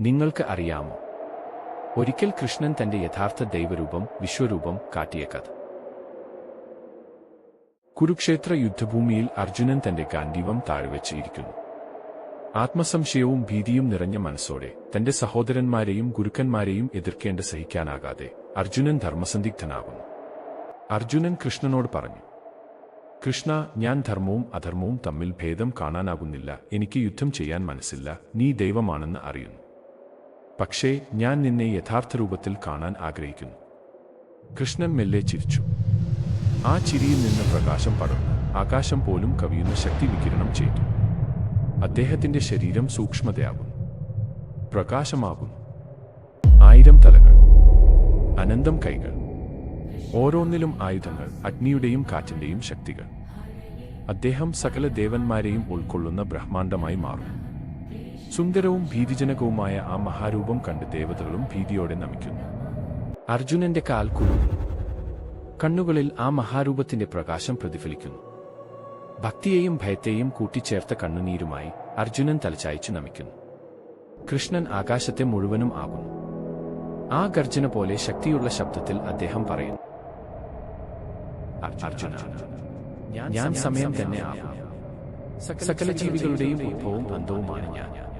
നിങ്ങൾക്ക് അറിയാമോ? ഒരിക്കൽ കൃഷ്ണൻ തന്റെ യഥാർത്ഥ ദൈവരൂപം വിശ്വരൂപം കാട്ടിയ കഥ കുരുക്ഷേത്ര യുദ്ധഭൂമിയിൽ അർജുനൻ തന്റെ ഗാന്ധീവം താഴ്വച്ചിരിക്കുന്നു. ആത്മസംശയവും ഭീതിയും നിറഞ്ഞ മനസ്സോടെ തന്റെ സഹോദരന്മാരെയും ഗുരുക്കന്മാരെയും എതിർക്കേണ്ട സഹിക്കാനാകാതെ അർജുനൻ ധർമ്മസന്ദിഗ്ധനാകുന്നു അർജുനൻ കൃഷ്ണനോട് പറഞ്ഞു കൃഷ്ണ ഞാൻ ധർമ്മവും അധർമ്മവും തമ്മിൽ ഭേദം കാണാനാകുന്നില്ല. എനിക്ക് യുദ്ധം ചെയ്യാൻ മനസ്സില്ല. നീ ദൈവമാണെന്ന് അറിയുന്നു. പക്ഷേ ഞാൻ നിന്നെ യഥാർത്ഥ രൂപത്തിൽ കാണാൻ ആഗ്രഹിക്കുന്നു. കൃഷ്ണൻ മെല്ലെ ചിരിച്ചു. ആ ചിരിയിൽ നിന്ന് പ്രകാശം പടർന്നു ആകാശം പോലും കവിയുന്ന ശക്തി വികിരണം ചെയ്തു. അദ്ദേഹത്തിന്റെ ശരീരം സൂക്ഷ്മതയാകുന്നു. പ്രകാശമാകുന്നു. ആയിരം തലകൾ അനന്തം കൈകൾ ഓരോന്നിലും ആയുധങ്ങൾ അഗ്നിയുടെയും കാറ്റിന്റെയും ശക്തികൾ. അദ്ദേഹം സകല ദേവന്മാരെയും ഉൾക്കൊള്ളുന്ന ബ്രഹ്മാണ്ഡമായി മാറുന്നു. സുന്ദരവും ഭീതിജനകവുമായ ആ മഹാരൂപം കണ്ട് ദേവതകളും ഭീതിയോടെ നമിക്കുന്നു. അർജുനന്റെ കാൽ കണ്ണുകളിൽ ആ മഹാരൂപത്തിന്റെ പ്രകാശം പ്രതിഫലിക്കുന്നു. ഭക്തിയെയും ഭയത്തെയും കൂട്ടിച്ചേർത്ത കണ്ണുനീരുമായി അർജുനൻ തലചായ്ച്ചു നമിക്കുന്നു. കൃഷ്ണൻ ആകാശത്തെ മുഴുവനും ആകുന്നു. ആ ഗർജന പോലെ ശക്തിയുള്ള ശബ്ദത്തിൽ അദ്ദേഹം പറയുന്നു. അർജുന ഞാൻ സമയം തന്നെ ആകുന്നു. സകല ജീവികളുടെയും ഉത്ഭവവും അന്തവുമാണ് ഞാൻ.